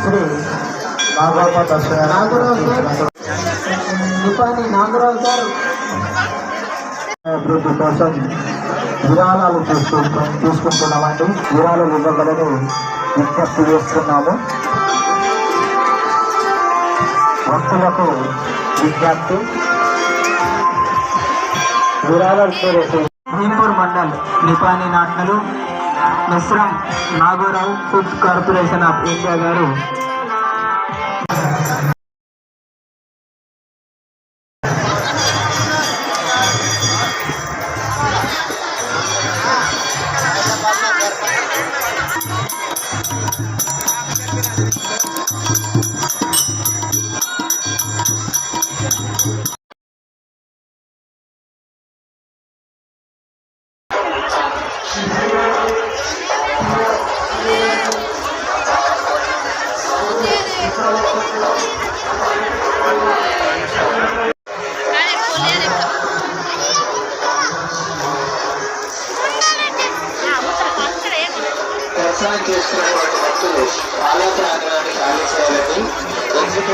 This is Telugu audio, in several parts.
శ్రీ నాగోప దర్శన నాగరాజు గారు నిపాని నాగరాజు గారు అభివృద్ధి కోసం విరాళాలు తీసుకుంటాం తీసుకుంటున్నామండి విరాళాలు ఇవ్వగలని విజ్ఞప్తి చేస్తున్నాము భక్తులకు విజ్ఞప్తి విరాళాలు మండల్ నిపాని నాట్నలు Mesram Nagorao Food Corporation of India గారు దర్శనం చేసుకున్నటువంటి భక్తులు ఆలోచన ఆగ్రహాన్ని ఖాళీ చేయాలని ఎగ్జిట్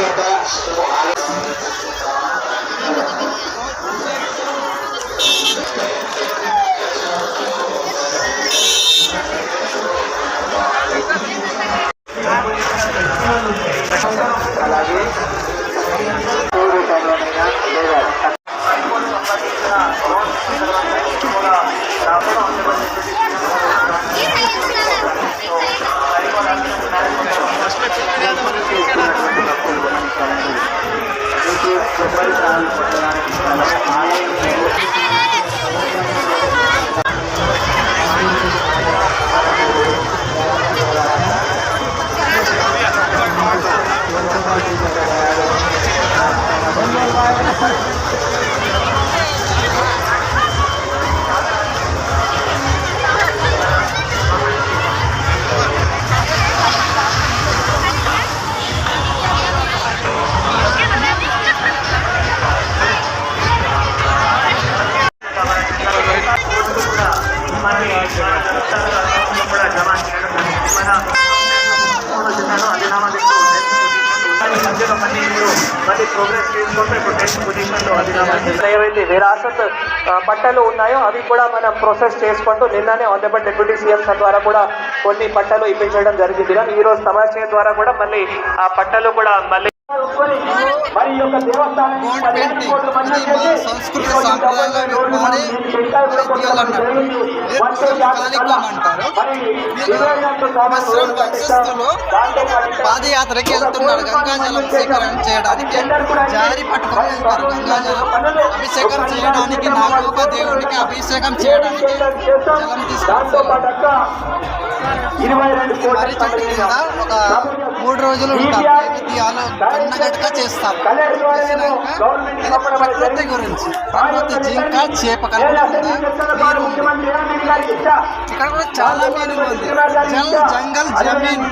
ఏవైతే విరాసత్ ఆ, పట్టలు ఉన్నాయో అవి కూడా మనం ప్రాసెస్ చేసుకుంటూ నిన్ననే ఆంధ్రప్రదేశ్ డిప్యూటీ సీఎం ద్వారా కూడా కొన్ని పట్టలు ఇప్పించడం జరిగింది. కానీ ఈ రోజు ద్వారా కూడా మళ్ళీ ఆ పట్టలు కూడా మళ్ళీ మరి సంస్కృత సాంప్రదాయాలు అన్నారు కాలికం అంటారు పాదయాత్రకి వెళ్తున్నారు గంగాజలం సేకరణ చేయడానికి జారి పట్టుకొని వెళ్తారు. గంగాజలం అభిషేకం చేయడానికి నాగోప దేవునికి అభిషేకం చేయడానికి జలం రెండు మర్రి చెట్టు కింద ఒక మూడు రోజులు నైవేద్యాలు కన్నగట్టుగా చేసినాక ఇది ప్రకృతి గురించి ప్రకృతి జింక చేప ఇక్కడ కూడా చాలా మీనింగ్ ఉంది. జల్ జంగల్ జమీన్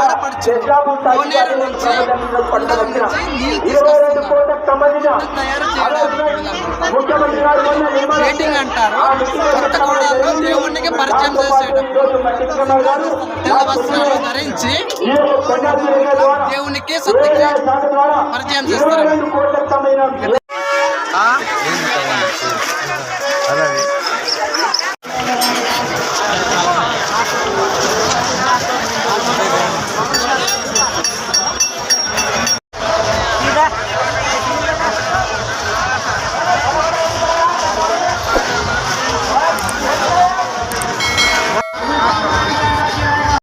ఆడపడుచు కోనేరు నుంచి కొండ నుంచి నీళ్ళు సంబంధించిన దేవుడికి పరిచయం చేసేయడం. తెల్ల వస్త్రాలు ధరించి దేవునికి సత్యకి పరిచయం చేస్తారు. అదే.